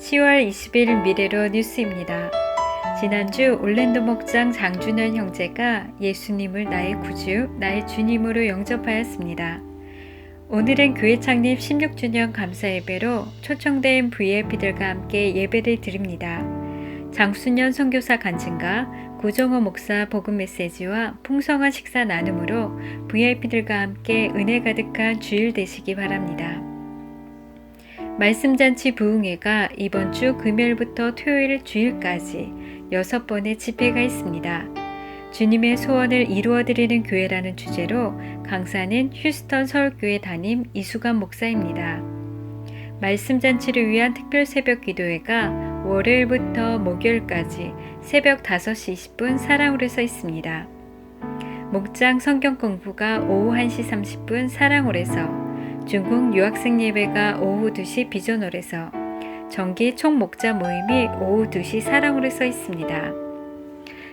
10월 20일 미래로 뉴스입니다. 지난주 올랜도 목장 장준현 형제가 예수님을 나의 구주, 나의 주님으로 영접하였습니다. 오늘은 교회 창립 16주년 감사 예배로 초청된 VIP들과 함께 예배를 드립니다. 장순현 선교사 간증과 구정호 목사 복음 메시지와 풍성한 식사 나눔으로 VIP들과 함께 은혜 가득한 주일 되시기 바랍니다. 말씀잔치 부흥회가 이번 주 금요일부터 토요일 주일까지 여섯 번의 집회가 있습니다. 주님의 소원을 이루어드리는 교회라는 주제로 강사는 휴스턴 서울교회 담임 이수관 목사입니다. 말씀잔치를 위한 특별 새벽 기도회가 월요일부터 목요일까지 새벽 5시 20분 사랑홀에서 있습니다. 목장 성경 공부가 오후 1시 30분 사랑홀에서 중국 유학생 예배가 오후 2시 비전홀에서 정기 총목자 모임이 오후 2시 사랑홀에서 있습니다.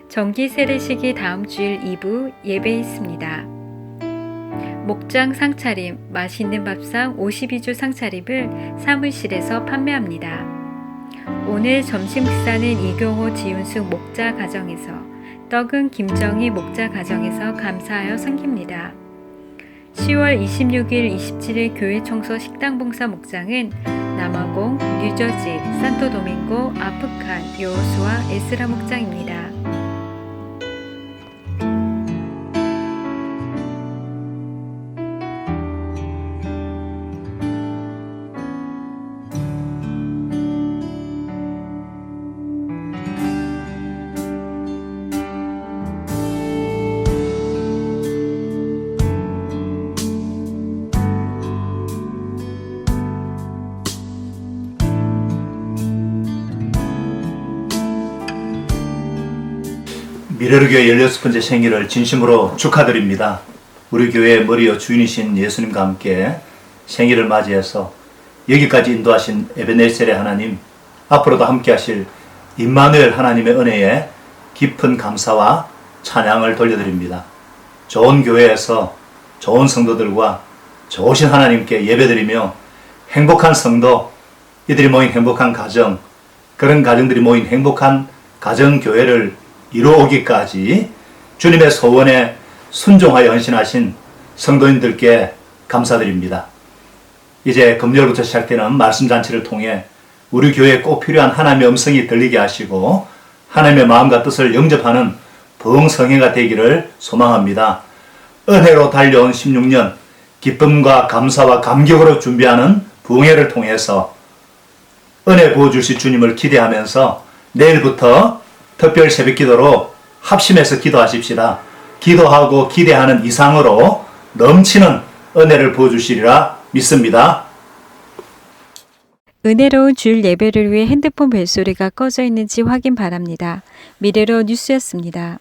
정기 세례식이 다음 주일 2부 예배 있습니다. 목장 상차림, 맛있는 밥상 52주 상차림을 사무실에서 판매합니다. 오늘 점심 식사는 이경호 지윤숙 목자 가정에서 떡은 김정희 목자 가정에서 감사하여 섬깁니다. 10월 26일, 27일 교회 청소 식당 봉사 목장은 남아공, 뉴저지, 산토도밍고, 아프칸, 요호수아, 에스라 목장입니다. 미래로 교회 16번째 생일을 진심으로 축하드립니다. 우리 교회의 머리여 주인이신 예수님과 함께 생일을 맞이해서 여기까지 인도하신 에베네셀의 하나님, 앞으로도 함께 하실 임마누엘 하나님의 은혜에 깊은 감사와 찬양을 돌려드립니다. 좋은 교회에서 좋은 성도들과 좋으신 하나님께 예배드리며 행복한 성도, 이들이 모인 행복한 가정, 그런 가정들이 모인 행복한 가정 교회를 이루어오기까지 주님의 소원에 순종하여 헌신하신 성도님들께 감사드립니다. 이제 금요일부터 시작되는 말씀 잔치를 통해 우리 교회에 꼭 필요한 하나님의 음성이 들리게 하시고 하나님의 마음과 뜻을 영접하는 부흥성회가 되기를 소망합니다. 은혜로 달려온 16년 기쁨과 감사와 감격으로 준비하는 부흥회를 통해서 은혜 부어주실 주님을 기대하면서 내일부터 특별 새벽 기도로 합심해서 기도하십시다. 기도하고 기대하는 이상으로 넘치는 은혜를 부어주시리라 믿습니다. 은혜로운 주일 예배를 위해 핸드폰 벨소리가 꺼져 있는지 확인 바랍니다. 미래로 뉴스였습니다.